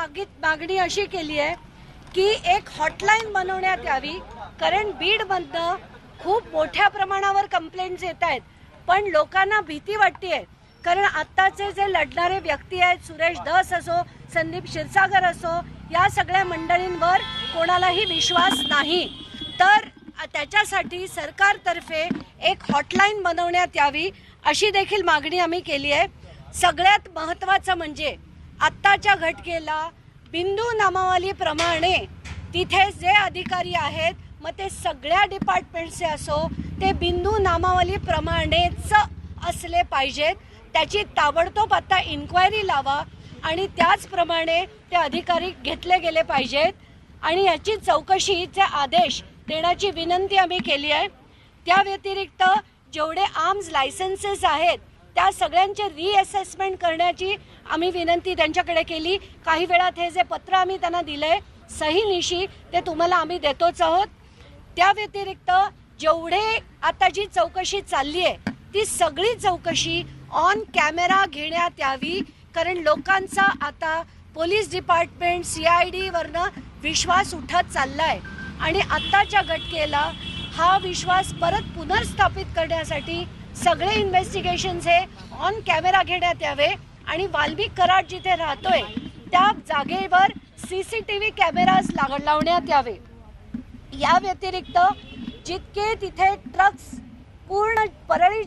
मागित मागणी अशी केली आहे की एक हॉटलाईन बनवण्यात यावी. कारण बीडमधनं खूप मोठ्या प्रमाणावर कंप्लेंट्स येत आहेत. पण लोकांना भीती वाटते कारण आत्ताचे जे लढणारे व्यक्ती आहेत सुरेश दस असो संदीप क्षीरसागर असो या सगळ्या मंडळींवर कोणालाही विश्वास नाही. तर त्याच्यासाठी सरकारतर्फे एक हॉटलाईन बनवण्यात यावी अशी देखील मागणी आम्ही केली आहे. सगळ्यात महत्त्वाचं म्हणजे आत्ताच्या घटकेला बिंदू नामावलीप्रमाणे तिथे जे अधिकारी आहेत मग ते सगळ्या डिपार्टमेंटचे असो ते बिंदू नामावलीप्रमाणेच असले पाहिजेत. त्याची ताबडतोब आता इन्क्वायरी लावा आणि त्याचप्रमाणे ते अधिकारी घेतले गेले पाहिजेत. आणि याची चौकशीचे आदेश देण्याची विनंती आम्ही केली आहे. त्या व्यतिरिक्त जेवढे आर्म्स लायसन्सेस आहेत त्या सगळ्यांचे रिअसेसमेंट करण्याची आम्ही विनंती त्यांच्याकडे केली. काही वेळात हे जे पत्र आम्ही त्यांना दिलंय सही निशी ते तुम्हाला आम्ही देतोच आहोत. त्या व्यतिरिक्त जेवढे आता जी चौकशी चालली आहे ती सगळी चौकशी ऑन कॅमेरा घेण्यात यावी. कारण लोकांचा आता पोलीस डिपार्टमेंट सी आय डीवरनं विश्वास उठत चाललाय. आणि आत्ताच्या घटकेला हा विश्वास परत पुनर्स्थापित करण्यासाठी सगळे इन्व्हेस्टिगेशन्स हे ऑन कॅमेरा घेण्यात यावे आणि वाल्मिक कराड जिथे राहतोय त्या जागेवर C C T V cameras लाग लावण्यात यावे. या व्यतिरिक्त जितके तिथे ट्रक्स पूर्ण परळी